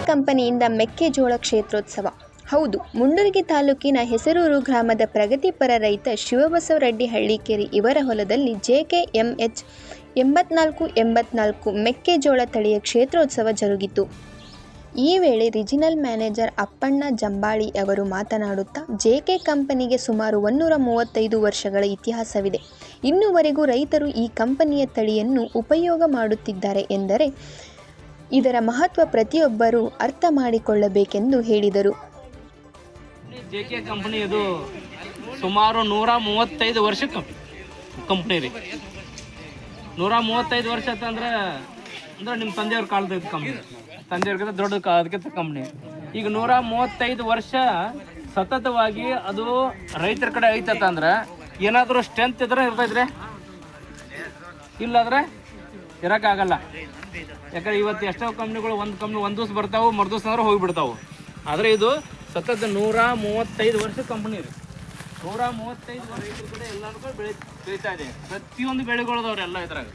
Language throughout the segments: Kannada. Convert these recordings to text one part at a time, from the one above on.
ಕಂಪನಿಯಿಂದ ಮೆಕ್ಕೆಜೋಳ ಕ್ಷೇತ್ರೋತ್ಸವ. ಹೌದು, ಮುಂಡರಗಿ ತಾಲೂಕಿನ ಹೆಸರೂರು ಗ್ರಾಮದ ಪ್ರಗತಿಪರ ರೈತ ಶಿವಬಸವರೆಡ್ಡಿ ಹಳ್ಳಿಕೇರಿ ಇವರ ಹೊಲದಲ್ಲಿ ಜೆಕೆ ಎಂಎಚ್ ಎಂಬತ್ನಾಲ್ಕು ಎಂಬತ್ನಾಲ್ಕು ಮೆಕ್ಕೆಜೋಳ ತಳಿಯ ಕ್ಷೇತ್ರೋತ್ಸವ ಜರುಗಿತು. ಈ ವೇಳೆ ರಿಜಿನಲ್ ಮ್ಯಾನೇಜರ್ ಅಪ್ಪಣ್ಣ ಜಂಬಾಳಿ ಅವರು ಮಾತನಾಡುತ್ತಾ, ಜೆಕೆ ಕಂಪನಿಗೆ ಸುಮಾರು ಒನ್ನೂರ ಮೂವತ್ತೈದು ವರ್ಷಗಳ ಇತಿಹಾಸವಿದೆ. ಇನ್ನುವರೆಗೂ ರೈತರು ಈ ಕಂಪನಿಯ ತಳಿಯನ್ನು ಉಪಯೋಗ ಮಾಡುತ್ತಿದ್ದಾರೆ ಎಂದರೆ ಇದರ ಮಹತ್ವ ಪ್ರತಿಯೊಬ್ಬರೂ ಅರ್ಥ ಮಾಡಿಕೊಳ್ಳಬೇಕೆಂದು ಹೇಳಿದರು. ಜೆ ಕೆ ಕಂಪ್ನಿ ಇದು ಸುಮಾರು ನೂರ ಮೂವತ್ತೈದು ವರ್ಷ ಕಂಪ್ನಿ ರೀ. ನೂರ ಮೂವತ್ತೈದು ವರ್ಷ ಅಂತಂದ್ರೆ ಅಂದ್ರೆ ನಿಮ್ಮ ತಂದೆಯವ್ರ ಕಾಲದ ಕಂಪ್ನಿ ತಂದೆಯವ್ರಿಗಿಂತ ದೊಡ್ಡ ಕಾಲದಕ್ಕಿಂತ ಕಂಪ್ನಿ ಈಗ ನೂರ ಮೂವತ್ತೈದು ವರ್ಷ ಸತತವಾಗಿ ಅದು ರೈತರ ಕಡೆ ಐತತ್ತ ಅಂದ್ರೆ ಏನಾದರೂ ಸ್ಟ್ರೆಂತ್ ಇದ್ರೆ ಇರ್ತೈತ್ರಿ ಇಲ್ಲಾಂದ್ರೆ ಇರೋಕ್ಕಾಗಲ್ಲ. ಯಾಕಂದ್ರೆ ಇವತ್ತು ಎಷ್ಟೋ ಕಂಪ್ನಿಗಳು ಒಂದು ಕಂಪ್ನಿ ಒಂದು ದಿವಸ ಬರ್ತಾವೆ, ಮರು ಅಂದ್ರೆ ಹೋಗಿಬಿಡ್ತಾವೆ. ಆದರೆ ಇದು ಸತತ ನೂರ ಮೂವತ್ತೈದು ವರ್ಷ ಕಂಪ್ನಿ ರೀ ನೂರ ಮೂವತ್ತೈದು ವರ್ಷ ಕೂಡ ಎಲ್ಲರಿಗೂ ಬೆಳೆ ಬೆಳೀತಾ ಇದೆ. ಪ್ರತಿಯೊಂದು ಬೆಳೆಗಳು ಅದಾವ್ರಿ ಎಲ್ಲ ಇದ್ರಾಗ.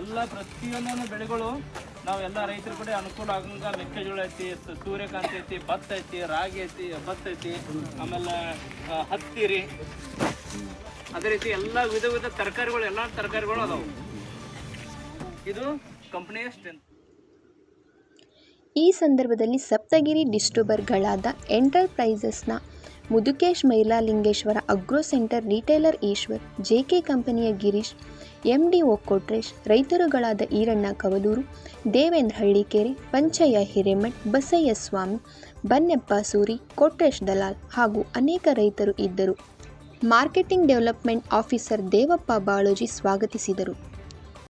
ಎಲ್ಲ ಪ್ರತಿಯೊಂದೊಂದು ಬೆಳೆಗಳು ನಾವು ಎಲ್ಲ ರೈತರ ಕಡೆ ಅನುಕೂಲ ಆಗಂಗ ಮೆಕ್ಕೆಜೋಳ ಐತಿ ಸೂರ್ಯಕಾಂತಿ ಐತಿ, ಭತ್ತ ಐತಿ, ರಾಗಿ ಐತಿ ಭತ್ತ ಐತಿ, ಆಮೇಲೆ ಹತ್ತಿರಿ ಅದೇ ರೀತಿ ಎಲ್ಲ ವಿಧ ವಿಧ ತರಕಾರಿಗಳು, ಎಲ್ಲ ತರಕಾರಿಗಳು ಅದಾವು. ಇದು ಕಂಪನಿಯ ಸ್ಟ್ರೆಂತ್ ಈ ಸಂದರ್ಭದಲ್ಲಿ ಸಪ್ತಗಿರಿ ಡಿಸ್ಟ್ರಿಬ್ಯೂಟರ್ಗಳಾದ ಎಂಟರ್ಪ್ರೈಸಸ್ನ Mudukesh Mailalingeshwara agro centre retailer Eshwar JK ಕಂಪನಿಯ ಗಿರೀಶ್, ಎಂ ಡಿ ಕೊಟ್ರೇಶ್ ರೈತರುಗಳಾದ ಈರಣ್ಣ ಕವಲೂರು, ದೇವೇಂದ್ರ ಹಳ್ಳಿಕೆರೆ, ಪಂಚಯ್ಯ ಹಿರೇಮಠ್, ಬಸಯ್ಯ ಸ್ವಾಮಿ, ಬನ್ನೆಪ್ಪ ಸೂರಿ, ಕೊಟ್ರೇಶ್ ದಲಾಲ್ ಹಾಗೂ ಅನೇಕ ರೈತರು ಇದ್ದರು. Marketing development officer Devappa Baloji ಸ್ವಾಗತಿಸಿದರು.